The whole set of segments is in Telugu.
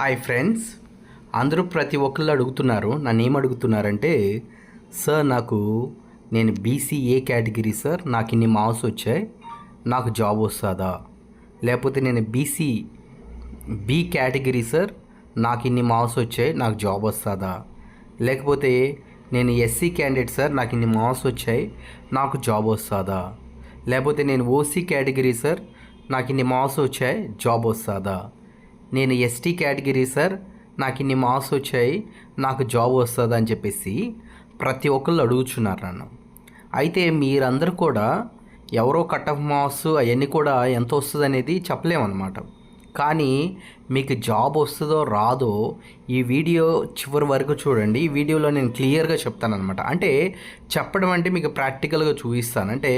Hi friends. అందరూ ప్రతి ఒక్కళ్ళు అడుగుతున్నారు నన్ను ఏం అడుగుతున్నారంటే సార్ నాకు నేను బీసీఏ కేటగిరీ సార్ నాకు ఇన్ని మార్క్స్ వచ్చాయి నాకు జాబ్ వస్తుందా? లేకపోతే నేను బీసీ బి కేటగిరీ సార్ నాకు ఇన్ని మార్క్స్ వచ్చాయి నాకు జాబ్ వస్తుందా? లేకపోతే నేను ఎస్సీ క్యాండిడేట్ సార్ నాకు ఇన్ని మార్క్స్ వచ్చాయి నాకు జాబ్ వస్తుందా? లేకపోతే నేను ఓసీ కేటగిరీ సార్ నాకు ఇన్ని మార్క్స్ వచ్చాయి జాబ్ వస్తుందా? నేను ఎస్టీ కేటగిరీ సార్ నాకు ఇన్ని మార్క్స్ వచ్చాయి నాకు జాబ్ వస్తుందా అని చెప్పేసి ప్రతి ఒక్కళ్ళు అడుగుచున్నారు నన్ను. అయితే మీరందరూ కూడా ఎవరో కట్ ఆఫ్ మార్క్స్ అవన్నీ కూడా ఎంత వస్తుంది అనేది చెప్పలేమన్నమాట. కానీ మీకు జాబ్ వస్తుందో రాదో ఈ వీడియో చివరి వరకు చూడండి. ఈ వీడియోలో నేను క్లియర్గా చెప్తానమాట అంటే చెప్పడం అంటే మీకు ప్రాక్టికల్గా చూపిస్తాను. అంటే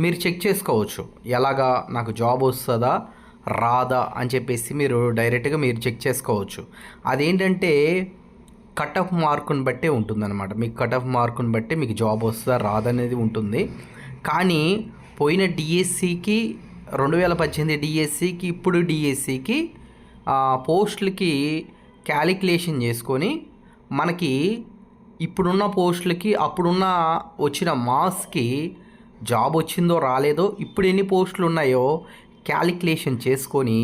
మీరు చెక్ చేసుకోవచ్చు. ఎలాగా నాకు జాబ్ వస్తుందా రాదా అని చెప్పేసి మీరు డైరెక్ట్గా మీరు చెక్ చేసుకోవచ్చు. అదేంటంటే కట్ ఆఫ్ మార్కుని బట్టే ఉంటుందన్నమాట. మీకు కట్ ఆఫ్ మార్కుని బట్టి మీకు జాబ్ వస్తుందా రాదనేది ఉంటుంది. కానీ పోయిన డిఎస్సికి రెండు వేల పద్దెనిమిది డిఎస్సికి ఇప్పుడు డిఎస్సికి పోస్టులకి క్యాలిక్యులేషన్ చేసుకొని మనకి ఇప్పుడున్న పోస్టులకి అప్పుడున్న వచ్చిన మార్క్స్కి జాబ్ వచ్చిందో రాలేదో ఇప్పుడు ఎన్ని పోస్టులు ఉన్నాయో క్యాలిక్యులేషన్ చేసుకొని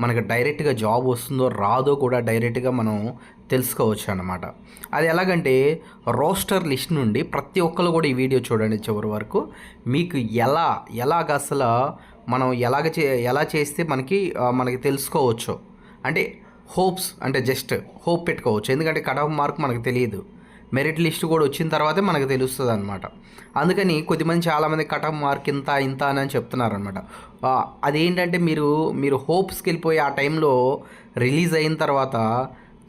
మనకు డైరెక్ట్గా జాబ్ వస్తుందో రాదో కూడా డైరెక్ట్గా మనం తెలుసుకోవచ్చు అనమాట అది ఎలాగంటే రోస్టర్ లిస్ట్ నుండి ప్రతి ఒక్కరు కూడా ఈ వీడియో చూడండి చివరి వరకు. మీకు ఎలా ఎలాగ అసలు మనం ఎలాగ చే ఎలా చేస్తే మనకి మనకి తెలుసుకోవచ్చు. అంటే హోప్స్ అంటే జస్ట్ హోప్ పెట్టుకోవచ్చు. ఎందుకంటే కట్ ఆఫ్ మార్క్ మనకు తెలియదు. మెరిట్ లిస్ట్ కూడా వచ్చిన తర్వాతే మనకు తెలుస్తుంది అనమాట అందుకని కొద్దిమంది చాలామంది కటం మార్క్ ఇంత ఇంత అని చెప్తున్నారనమాట అదేంటంటే మీరు మీరు హోప్స్కి వెళ్ళిపోయి ఆ టైంలో రిలీజ్ అయిన తర్వాత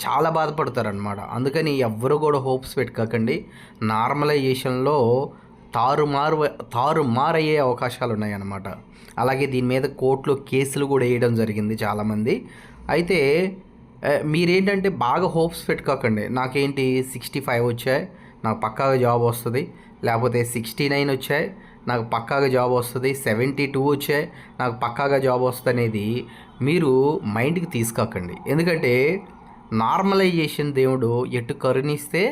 చాలా బాధపడతారనమాట అందుకని ఎవ్వరు కూడా హోప్స్ పెట్టుకోకండి. నార్మలైజేషన్లో తారుమారు తారుమారు అయ్యే అవకాశాలు ఉన్నాయన్నమాట. అలాగే దీని మీద కోర్టులో కేసులు కూడా వేయడం జరిగింది చాలామంది. అయితే మీరేంటంటే బాగా హోప్స్ పెట్టుకోకండి. నాకేంటి సిక్స్టీ ఫైవ్ వచ్చాయి నాకు పక్కాగా జాబ్ వస్తుంది. లేకపోతే సిక్స్టీ నైన్ వచ్చాయి నాకు పక్కాగా జాబ్ వస్తుంది. సెవెంటీ టూ వచ్చాయి నాకు పక్కాగా జాబ్ వస్తుంది అనేది మీరు మైండ్కి తీసుకోకండి. ఎందుకంటే నార్మలైజేషన్ దేవుడు ఎటు కరుణిస్తే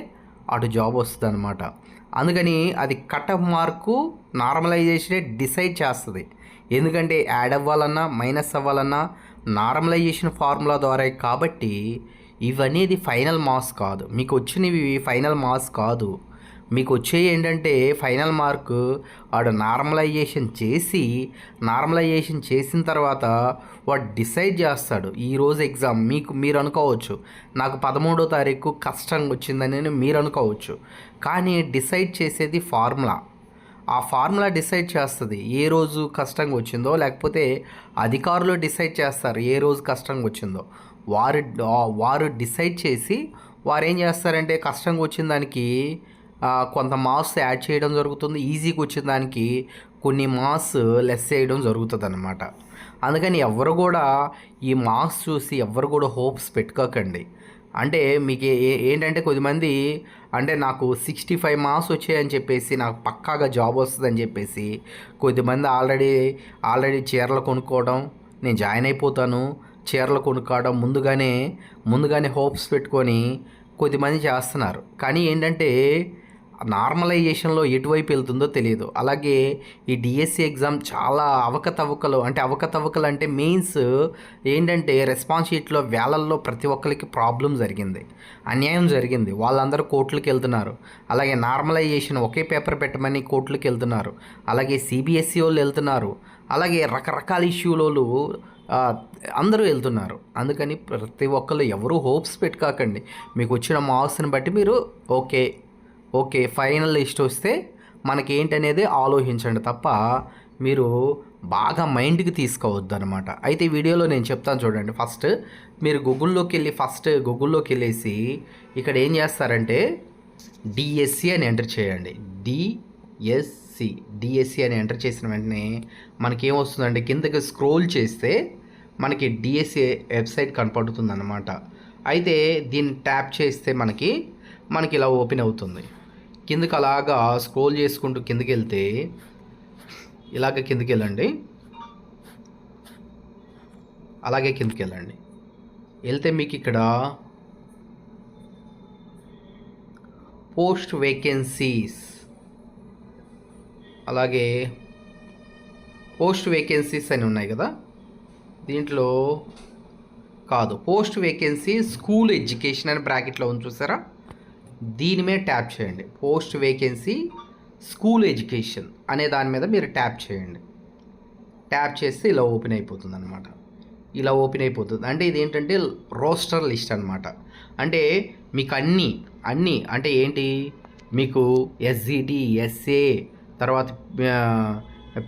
అటు జాబ్ వస్తుంది అనమాట అందుకని అది కట్ ఆఫ్ మార్కు నార్మలైజేషనే డిసైడ్ చేస్తుంది. ఎందుకంటే యాడ్ అవ్వాలన్నా మైనస్ అవ్వాలన్నా నార్మలైజేషన్ ఫార్ములా ద్వారా కాబట్టి ఇవనేది ఫైనల్ మార్క్స్ కాదు. మీకు వచ్చినవి ఫైనల్ మార్క్స్ కాదు. మీకు వచ్చే ఏంటంటే ఫైనల్ మార్క్ వాడు నార్మలైజేషన్ చేసి నార్మలైజేషన్ చేసిన తర్వాత వాడు డిసైడ్ చేస్తాడు. ఈరోజు ఎగ్జామ్ మీకు మీరు అనుకోవచ్చు. నాకు పదమూడో తారీఖు కష్టంగా వచ్చిందని మీరు అనుకోవచ్చు. కానీ డిసైడ్ చేసేది ఫార్ములా ఆ ఫార్ములా డిసైడ్ చేస్తుంది. ఏ రోజు కష్టంగా వచ్చిందో లేకపోతే అధికారులు డిసైడ్ చేస్తారు ఏ రోజు కష్టంగా వచ్చిందో. వారు వారు డిసైడ్ చేసి వారు ఏం చేస్తారంటే కష్టంగా వచ్చిన దానికి కొంత మార్క్స్ యాడ్ చేయడం జరుగుతుంది. ఈజీగా వచ్చిన దానికి కొన్ని మార్క్స్ లెస్ చేయడం జరుగుతుంది అనమాట అందుకని ఎవరు కూడా ఈ మార్క్స్ చూసి ఎవరు కూడా హోప్స్ పెట్టుకోకండి. అంటే మీకు ఏ- ఏంటంటే కొద్దిమంది అంటే నాకు సిక్స్టీ ఫైవ్ మార్క్స్ వచ్చాయని చెప్పేసి నాకు పక్కాగా జాబ్ వస్తుందని చెప్పేసి కొద్దిమంది ఆల్రెడీ ఆల్రెడీ చీరలు కొనుక్కోవడం నేను జాయిన్ అయిపోతాను. చీరలు కొనుక్కోవడం ముందుగానే ముందుగానే హోప్స్ పెట్టుకొని కొద్దిమంది చేస్తున్నారు. కానీ ఏంటంటే నార్మలైజేషన్లో ఎటువైపు వెళ్తుందో తెలియదు. అలాగే ఈ డిఎస్సి ఎగ్జామ్ చాలా అవకతవకలు అంటే అవకతవకలు అంటే మెయిన్స్ ఏంటంటే రెస్పాన్స్ షీట్లో వేలల్లో ప్రతి ఒక్కరికి ప్రాబ్లం జరిగింది అన్యాయం జరిగింది. వాళ్ళందరూ కోర్టులకు వెళ్తున్నారు. అలాగే నార్మలైజేషన్ ఒకే పేపర్ పెట్టమని కోర్టులకు వెళ్తున్నారు. అలాగే సిబిఎస్ఈ వాళ్ళు వెళ్తున్నారు. అలాగే రకరకాల ఇష్యూలలో అందరూ వెళ్తున్నారు. అందుకని ప్రతి ఒక్కళ్ళు ఎవరు హోప్స్ పెట్టుకోకండి. మీకు వచ్చిన మార్క్స్ని బట్టి మీరు ఓకే ఓకే ఫైనల్ లిస్ట్ వస్తే మనకి ఏంటనేది ఆలోచించండి తప్ప మీరు బాగా మైండ్కి తీసుకోవద్దు అనమాట అయితే వీడియోలో నేను చెప్తాను చూడండి. ఫస్ట్ మీరు గూగుల్లోకి వెళ్ళి ఫస్ట్ గూగుల్లోకి వెళ్ళేసి ఇక్కడ ఏం చేస్తారంటే డిఎస్సి అని ఎంటర్ చేయండి. డిఎస్సి డిఎస్సి అని ఎంటర్ చేసిన వెంటనే మనకి ఏమొస్తుందంటే కిందకి స్క్రోల్ చేస్తే మనకి డిఎస్సి వెబ్సైట్ కనపడుతుంది అనమాట అయితే దీన్ని ట్యాప్ చేస్తే మనకి మనకి ఇలా ఓపెన్ అవుతుంది. కిందకి అలాగా స్క్రోల్ చేసుకుంటూ కిందకి వెళ్తే ఇలాగ కిందకి వెళ్ళండి అలాగే కిందకి వెళ్ళండి వెళ్తే మీకు ఇక్కడ పోస్ట్ వేకెన్సీస్. అలాగే పోస్ట్ వేకెన్సీస్ అని ఉన్నాయి కదా? దీంట్లో కాదు. పోస్ట్ వేకెన్సీ స్కూల్ ఎడ్యుకేషన్ అని బ్రాకెట్లో ఉంది చూసారా? దీని మీద ట్యాప్ చేయండి. పోస్ట్ వేకెన్సీ స్కూల్ ఎడ్యుకేషన్ అనే దాని మీద మీరు ట్యాప్ చేయండి. ట్యాప్ చేస్తే ఇలా ఓపెన్ అయిపోతుంది అనమాట ఇలా ఓపెన్ అయిపోతుంది. అంటే ఇది ఏంటంటే రోస్టర్ లిస్ట్ అనమాట అంటే మీకు అన్నీ అన్నీ అంటే ఏంటి? మీకు ఎస్జిటి ఎస్ఏ తర్వాత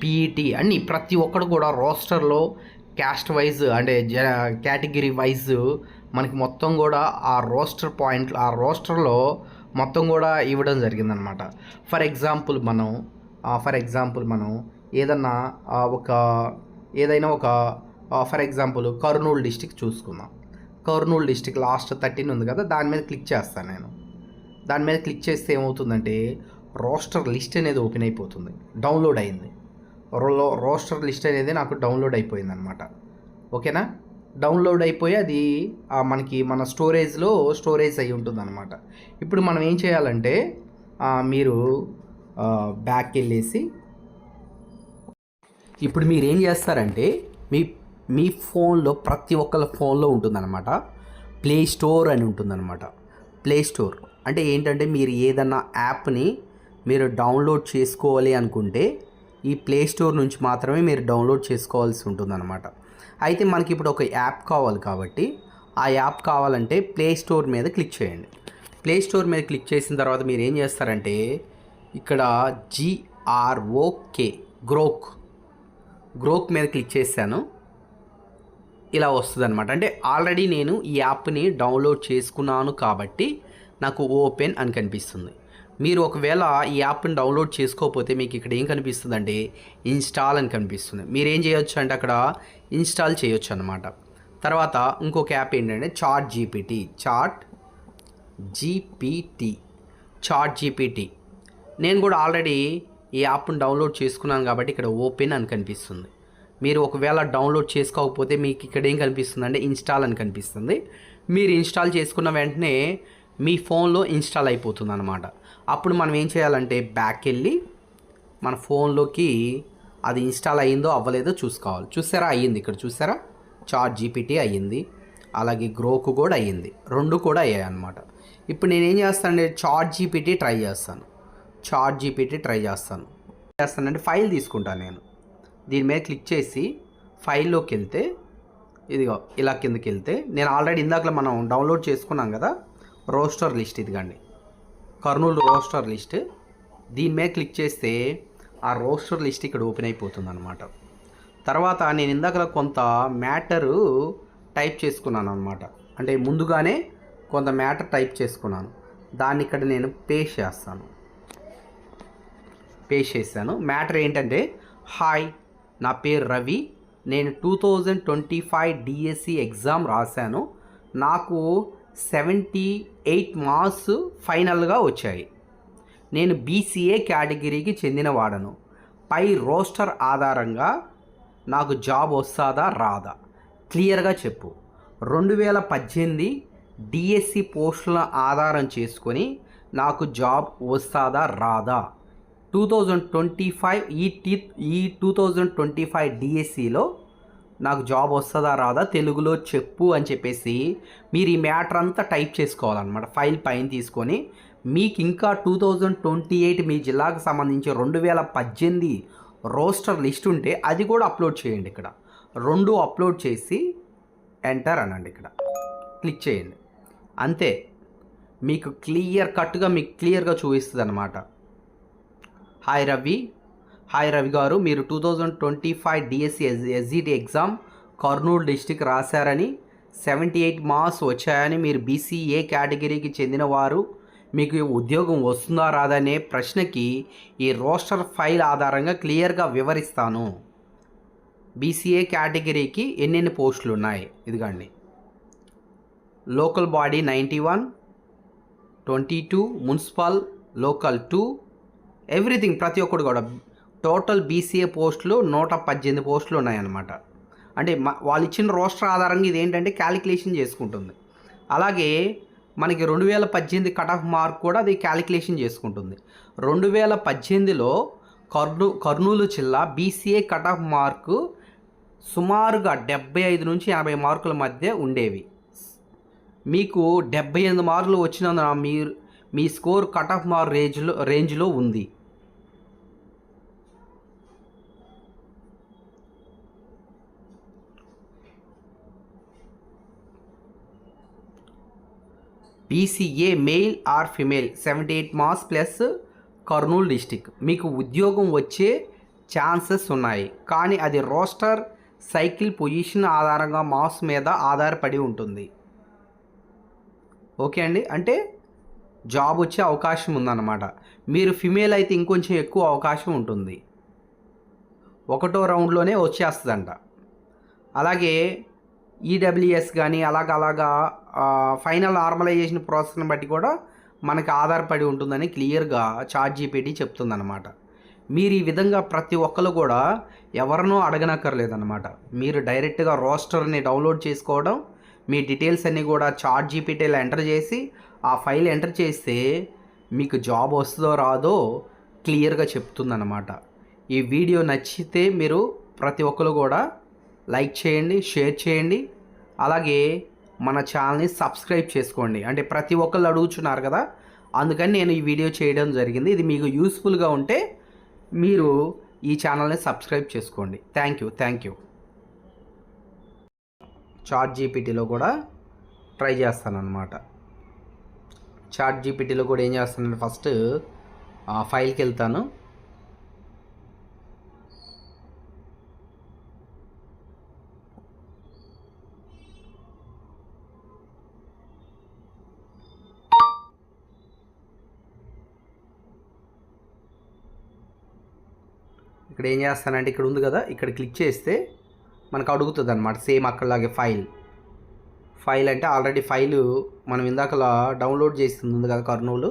పీఈటీ అన్నీ ప్రతి ఒక్కడు కూడా రోస్టర్లో క్యాస్ట్ వైజ్ అంటే జ కేటగిరీ వైజ్ మనకి మొత్తం కూడా ఆ రోస్టర్ పాయింట్ ఆ రోస్టర్లో మొత్తం కూడా ఇవ్వడం జరిగిందనమాట ఫర్ ఎగ్జాంపుల్ మనం ఫర్ ఎగ్జాంపుల్ మనం ఏదన్నా ఒక ఏదైనా ఒక ఫర్ ఎగ్జాంపుల్ కర్నూలు డిస్టిక్ చూసుకుందాం. కర్నూలు డిస్టిక్ లాస్ట్ థర్టీన్ ఉంది కదా దాని మీద క్లిక్ చేస్తాను నేను. దాని మీద క్లిక్ చేస్తే ఏమవుతుందంటే రోస్టర్ లిస్ట్ అనేది ఓపెన్ అయిపోతుంది డౌన్లోడ్ అయింది. రో- రోస్టర్ లిస్ట్ అనేది నాకు డౌన్లోడ్ అయిపోయింది అనమాట ఓకేనా? డౌన్లోడ్ అయిపోయి అది మనకి మన స్టోరేజ్లో స్టోరేజ్ అయి ఉంటుంది అనమాట ఇప్పుడు మనం ఏం చేయాలంటే మీరు బ్యాక్ వెళ్ళేసి ఇప్పుడు మీరు ఏం చేస్తారంటే మీ మీ ఫోన్లో ప్రతి ఒక్కళ్ళ ఫోన్లో ఉంటుందన్నమాట. ప్లే స్టోర్ అని ఉంటుందన్నమాట. ప్లే స్టోర్ అంటే ఏంటంటే మీరు ఏదన్నా యాప్ని మీరు డౌన్లోడ్ చేసుకోవాలి అనుకుంటే ఈ ప్లే స్టోర్ నుంచి మాత్రమే మీరు డౌన్లోడ్ చేసుకోవాల్సి ఉంటుందన్నమాట. అయితే మనకి ఇప్పుడు ఒక యాప్ కావాలి కాబట్టి ఆ యాప్ కావాలంటే ప్లే స్టోర్ మీద క్లిక్ చేయండి. ప్లే స్టోర్ మీద క్లిక్ చేసిన తర్వాత మీరు ఏం చేస్తారంటే ఇక్కడ G R O K Grok Grok మీద క్లిక్ చేశాను. ఇలా వస్తుంది అనమాట అంటే ఆల్రెడీ నేను ఈ యాప్ని డౌన్లోడ్ చేసుకున్నాను కాబట్టి నాకు ఓపెన్ అని కనిపిస్తుంది. మీరు ఒకవేళ ఈ యాప్ని డౌన్లోడ్ చేసుకోకపోతే మీకు ఇక్కడ ఏం కనిపిస్తుంది అంటే ఇన్స్టాల్ అని కనిపిస్తుంది. మీరు ఏం చేయొచ్చు అంటే అక్కడ ఇన్స్టాల్ చేయొచ్చు అనమాట తర్వాత ఇంకొక యాప్ ఏంటంటే ChatGPT. ChatGPT. ChatGPT. నేను కూడా ఆల్రెడీ ఈ యాప్ను డౌన్లోడ్ చేసుకున్నాను కాబట్టి ఇక్కడ ఓపెన్ అని కనిపిస్తుంది. మీరు ఒకవేళ డౌన్లోడ్ చేసుకోకపోతే మీకు ఇక్కడ ఏం కనిపిస్తుంది అంటే ఇన్స్టాల్ అని కనిపిస్తుంది. మీరు ఇన్స్టాల్ చేసుకున్న వెంటనే మీ ఫోన్లో ఇన్స్టాల్ అయిపోతుంది అనమాట అప్పుడు మనం ఏం చేయాలంటే బ్యాక్ వెళ్ళి మన ఫోన్లోకి అది ఇన్స్టాల్ అయ్యిందో అవ్వలేదో చూసుకోవాలి. చూసారా? అయ్యింది ఇక్కడ చూసారా? చాట్ జీపీటీ అయ్యింది. అలాగే గ్రోకు కూడా అయ్యింది. రెండు కూడా అయ్యాయి అనమాట ఇప్పుడు నేను ఏం చేస్తానంటే చాట్ జీపీటీ ట్రై చేస్తాను. చాట్ జీపీటీ ట్రై చేస్తాను. చేస్తానంటే ఫైల్ తీసుకుంటాను నేను. దీని మీద క్లిక్ చేసి ఫైల్లోకి వెళ్తే ఇదిగో ఇలా కిందకి వెళ్తే నేను ఆల్రెడీ ఇందాకలో మనం డౌన్లోడ్ చేసుకున్నాం కదా? రోస్టర్ లిస్ట్ ఇదిగండి. Kurnool roster list. దీని మీద క్లిక్ చేస్తే ఆ రోస్టర్ లిస్ట్ ఇక్కడ ఓపెన్ అయిపోతుంది అనమాట తర్వాత నేను ఇందాక కొంత మ్యాటరు టైప్ చేసుకున్నాను అనమాట అంటే ముందుగానే కొంత మ్యాటర్ టైప్ చేసుకున్నాను. దాన్ని ఇక్కడ నేను పేస్ట్ చేస్తాను. పేస్ట్ చేశాను మ్యాటర్ ఏంటంటే హాయ్ నా పేరు రవి. నేను two thousand twenty five DSC exam రాశాను. నాకు సెవెంటీ ఎయిట్ మార్క్స్ ఫైనల్గా వచ్చాయి. నేను బీసీఏ కేటగిరీకి చెందినవాడను పై రోస్టర్ ఆధారంగా నాకు జాబ్ వస్తుందా? రాదా. క్లియర్గా చెప్పు. రెండు వేల పద్దెనిమిది డిఎస్సి పోస్టుల ఆధారం చేసుకొని నాకు జాబ్ వస్తుందా? రాదా. టూ థౌజండ్ ట్వంటీ ఫైవ్ ఈ టీ ఈ టూ థౌజండ్ ట్వంటీ ఫైవ్ డిఎస్సిలో నాకు జాబ్ వస్తుందా రాదా తెలుగులో చెప్పు అని చెప్పేసి మీరు ఈ మ్యాటర్ అంతా టైప్ చేసుకోవాలన్నమాట. ఫైల్ పైన తీసుకొని మీకు ఇంకా టూ థౌజండ్ ట్వంటీ ఎయిట్ మీ జిల్లాకు సంబంధించి రెండు వేల పద్దెనిమిది రోస్టర్ లిస్ట్ ఉంటే అది కూడా అప్లోడ్ చేయండి ఇక్కడ. రెండు అప్లోడ్ చేసి ఎంటర్ అనండి ఇక్కడ. క్లిక్ చేయండి. అంతే. మీకు క్లియర్ కట్గా మీకు క్లియర్గా చూపిస్తుంది అనమాట హాయ్ రవి. హాయ్ రవి గారు మీరు two thousand twenty five DSC SGT exam Kurnool district రాశారని seventy eight marks వచ్చాయని మీరు బీసీఏ కేటగిరీకి చెందినవారు మీకు ఉద్యోగం వస్తుందా రాదనే ప్రశ్నకి ఈ రోస్టర్ ఫైల్ ఆధారంగా క్లియర్గా వివరిస్తాను. బీసీఏ కేటగిరీకి ఎన్నెన్ని పోస్టులు ఉన్నాయి? ఇదిగండి. Local body ninety one twenty two municipal local too everything ప్రతి ఒక్కడు కూడా టోటల్ బీసీఏ పోస్టులు నూట పద్దెనిమిది పోస్టులు ఉన్నాయన్నమాట. అంటే వాళ్ళు ఇచ్చిన రోస్టర్ ఆధారంగా ఇది ఏంటంటే క్యాలిక్యులేషన్ చేసుకుంటుంది. అలాగే మనకి రెండు వేల పద్దెనిమిది కట్ ఆఫ్ మార్క్ కూడా అది క్యాలిక్యులేషన్ చేసుకుంటుంది. రెండు వేల పద్దెనిమిదిలో కర్నూ కర్నూలు జిల్లా బీసీఏ కట్ ఆఫ్ మార్కు సుమారుగా డెబ్బై ఐదు నుంచి ఎనభై మార్కుల మధ్య ఉండేవి. మీకు డెబ్బై ఎనిమిది మార్కులు వచ్చినందున మీరు మీ స్కోర్ కట్ ఆఫ్ మార్క్ రేంజ్లో రేంజ్లో ఉంది. BCA male or female seventy eight marks plus Kurnool district. మీకు ఉద్యోగం వచ్చే ఛాన్సెస్ ఉన్నాయి. కానీ అది రోస్టర్ సైకిల్ పొజిషన్ ఆధారంగా మార్క్స్ మీద ఆధారపడి ఉంటుంది. ఓకే అండి? అంటే జాబ్ వచ్చే అవకాశం ఉందన్నమాట. మీరు ఫిమేల్ అయితే ఇంకొంచెం ఎక్కువ అవకాశం ఉంటుంది. ఒకటో రౌండ్లోనే వచ్చేస్తుందంట. అలాగే ఈడబ్ల్యూఎస్ కానీ అలాగ అలాగా ఫైనల్ నార్మలైజేషన్ ప్రాసెస్ని బట్టి కూడా మనకి ఆధారపడి ఉంటుందని క్లియర్గా చార్ట్ జీపీటీ చెప్తుందన్నమాట. మీరు ఈ విధంగా ప్రతి ఒక్కరు కూడా ఎవరినో అడగనక్కర్లేదన్నమాట. మీరు డైరెక్ట్గా రోస్టర్ని డౌన్లోడ్ చేసుకోవడం మీ డీటెయిల్స్ అన్నీ కూడా చార్ట్ జీపీటీలో ఎంటర్ చేసి ఆ ఫైల్ ఎంటర్ చేస్తే మీకు జాబ్ వస్తుందో రాదో క్లియర్గా చెప్తుందన్నమాట. ఈ వీడియో నచ్చితే మీరు ప్రతి ఒక్కరు కూడా లైక్ చేయండి షేర్ చేయండి. అలాగే మన ఛానల్ని సబ్స్క్రైబ్ చేసుకోండి. అంటే ప్రతి ఒక్కళ్ళు అడుగుతున్నారు కదా? అందుకని నేను ఈ వీడియో చేయడం జరిగింది. ఇది మీకు యూస్ఫుల్గా ఉంటే మీరు ఈ ఛానల్ని సబ్స్క్రైబ్ చేసుకోండి. Thank you thank you. Chat జీపీటీలో కూడా ట్రై చేస్తానన్నమాట. చాట్ జీపీటీలో కూడా ఏం చేస్తానంటే ఫస్ట్ ఫైల్కి వెళ్తాను. ఇక్కడ ఏం చేస్తానంటే ఇక్కడ ఉంది కదా ఇక్కడ క్లిక్ చేస్తే మనకు అడుగుతుంది అనమాట సేమ్ అక్కడలాగే ఫైల్ ఫైల్ అంటే ఆల్రెడీ ఫైల్ మనం ఇందాకలా డౌన్లోడ్ చేసింది ఉంది కదా కర్నూలు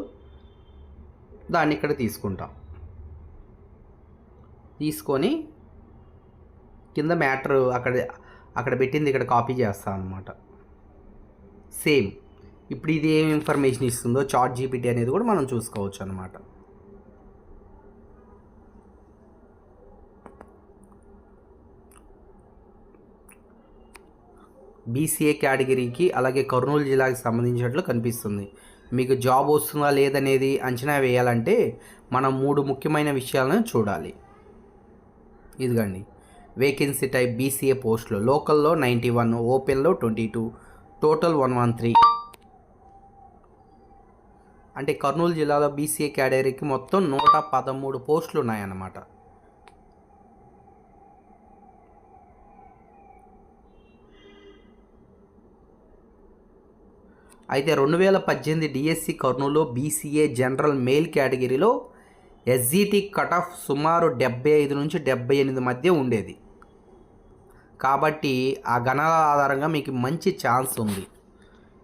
దాన్ని ఇక్కడ తీసుకుంటాం. తీసుకొని కింద మ్యాటర్ అక్కడ అక్కడ పెట్టింది ఇక్కడ కాపీ చేస్తాం అనమాట సేమ్ ఇప్పుడు ఇది ఏం ఇన్ఫర్మేషన్ ఇస్తుందో చార్ట్ జీపీటీ అనేది కూడా మనం చూసుకోవచ్చు అనమాట బీసీఏ కేటగిరీకి అలాగే కర్నూలు జిల్లాకి సంబంధించినట్లు కనిపిస్తుంది. మీకు జాబ్ వస్తుందా లేదనేది అంచనా వేయాలంటే మనం మూడు ముఖ్యమైన విషయాలను చూడాలి. ఇదిగండి. వేకెన్సీ టైప్ బీసీఏ పోస్టులు. లోకల్లో నైంటీ వన్ ఓపెన్లో twenty two total one one three. అంటే కర్నూలు జిల్లాలో బీసీఏ కేటగిరీకి మొత్తం నూట పదమూడు పోస్టులు ఉన్నాయన్నమాట. అయితే రెండు వేల పద్దెనిమిది DSC Kurnool BCA general male కేటగిరీలో ఎస్జీటీ కట్ ఆఫ్ సుమారు డెబ్బై ఐదు నుంచి డెబ్బై ఎనిమిది మధ్య ఉండేది. కాబట్టి ఆ గణాల ఆధారంగా మీకు మంచి ఛాన్స్ ఉంది.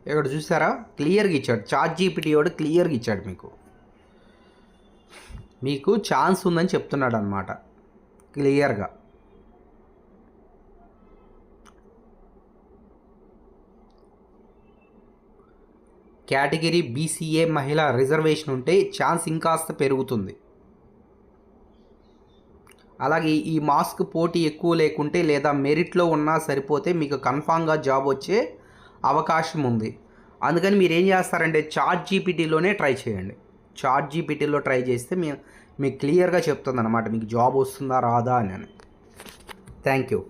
ఇక్కడ చూసారా? క్లియర్గా ఇచ్చాడు. చార్ట్ జీపీటీ వాడు క్లియర్గా ఇచ్చాడు మీకు. మీకు ఛాన్స్ ఉందని చెప్తున్నాడు అనమాట క్లియర్గా. కేటగిరీ బీసీఏ మహిళ రిజర్వేషన్ ఉంటే ఛాన్స్ ఇంకాస్త పెరుగుతుంది. అలాగే ఈ మాస్క్ పోటీ ఎక్కువ లేకుంటే లేదా మెరిట్లో ఉన్నా సరిపోతే మీకు కన్ఫామ్గా జాబ్ వచ్చే అవకాశం ఉంది. అందుకని మీరు ఏం చేస్తారంటే చార్ట్ జీపీటీలోనే ట్రై చేయండి. చార్ట్ జీపీటీలో ట్రై చేస్తే మీ మీకు క్లియర్గా చెప్తుంది అనమాట మీకు జాబ్ వస్తుందా రాదా అని. Thank you.